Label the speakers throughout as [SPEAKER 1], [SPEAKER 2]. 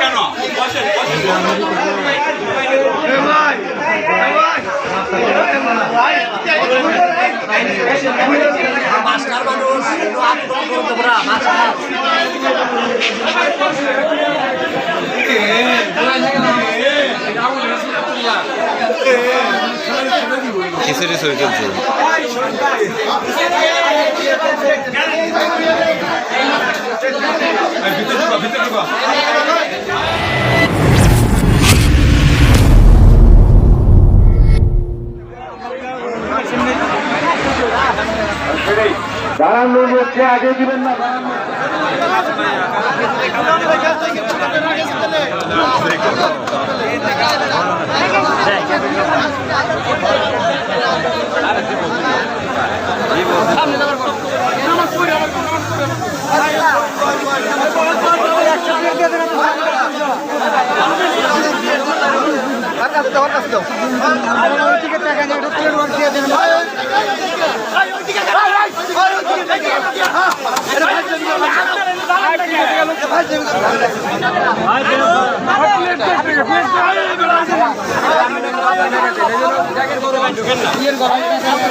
[SPEAKER 1] কেন? বসেন মাস্টার মানুষ চলছে। ভিতরে ঢুকা ভিতরে ঢুকো
[SPEAKER 2] হচ্ছে আগে দিবেন না।
[SPEAKER 1] দাও আমার কাছে দাও ওইদিকে টাকা নেই ওটা তেল রোড দিয়ে দেবেন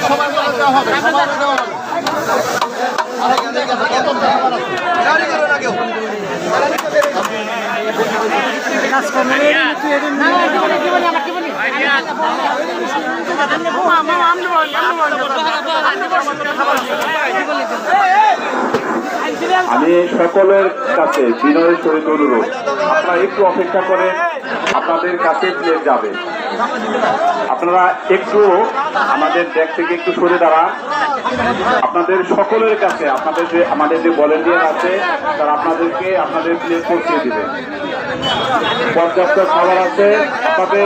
[SPEAKER 1] সবাই হবে সবাই দেওয়া হবে কাজ করবে মানে তুই এদিন
[SPEAKER 2] আমি সকলের কাছে বিনয়ের সহিত অনুরোধ, আপনারা একটু অপেক্ষা করে আপনাদের কাছে প্লেট যাবে আপনারা একটু আমাদের দেখ থেকে একটু সরে দাঁড়ান। আপনাদের সকলের কাছে, আপনাদের যে আমাদের যে ভলেন্টিয়ার আছে, তারা আপনাদেরকে আপনাদের প্লেট পৌঁছে দেবে। পর্যাপ্ত খাবার আছে, আপনাদের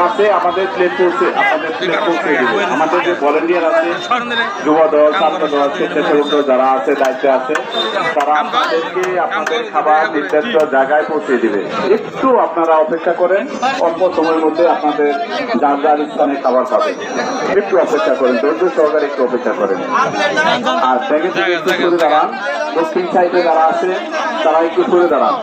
[SPEAKER 2] কাছে আমাদের প্লেট পৌঁছে আপনাদের প্লেট পৌঁছে দিবে আমাদের যে ভলেন্টিয়ার আছে যুব দল ছাত্র দল স্বেচ্ছাসেবক দল যারা আছে দায়িত্বে আছে তারা আপনাদেরকে আপনাদের খাবার নির্দিষ্ট জায়গায় পৌঁছে দিবে। একটু আপনারা অপেক্ষা করেন অল্প সময়ের মধ্যে আপনাদের যার যার স্থানে খাবার পাবেন একটু অপেক্ষা করেন ধৈর্য সহকারে একটু অপেক্ষা করেন। আর থেকে একটু সরে দাঁড়ান। দক্ষিণ সাইডে যারা আছে তারা একটু সরে দাঁড়ান।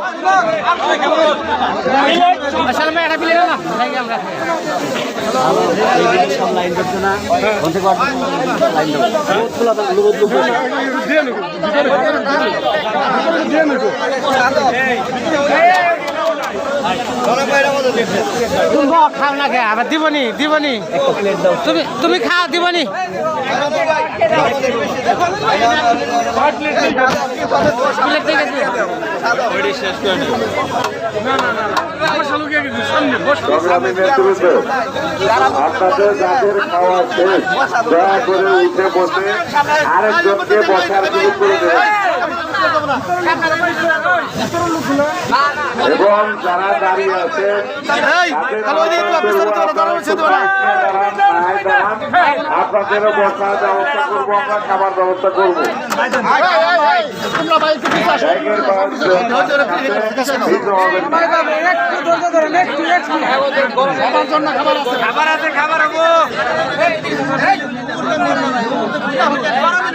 [SPEAKER 1] খাও না খেয়ে আবার দিবনি দিবনি। তুমি তুমি খাও দিবনি।
[SPEAKER 2] আপনাদের যাদের খাওয়া শেষ দয়া করে উঠে বসে। আরেকজনকে বসার সুযোগ করে দেবেন এবং যারা দাঁড়িয়ে আছে আপনাদেরও বসার ব্যবস্থা করব আমরা খাবার ব্যবস্থা করব।
[SPEAKER 1] খাবার আছে খাবার হব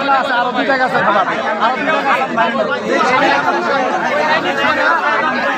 [SPEAKER 1] টাকা আরও দুটা গাছে খাবার আরও দুটা গাছে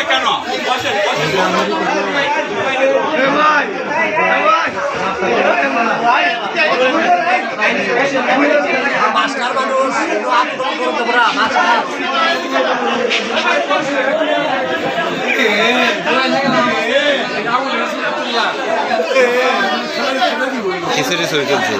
[SPEAKER 1] এই কেন? বসেন বসেন। খিচুড়ি ছবি চলছে।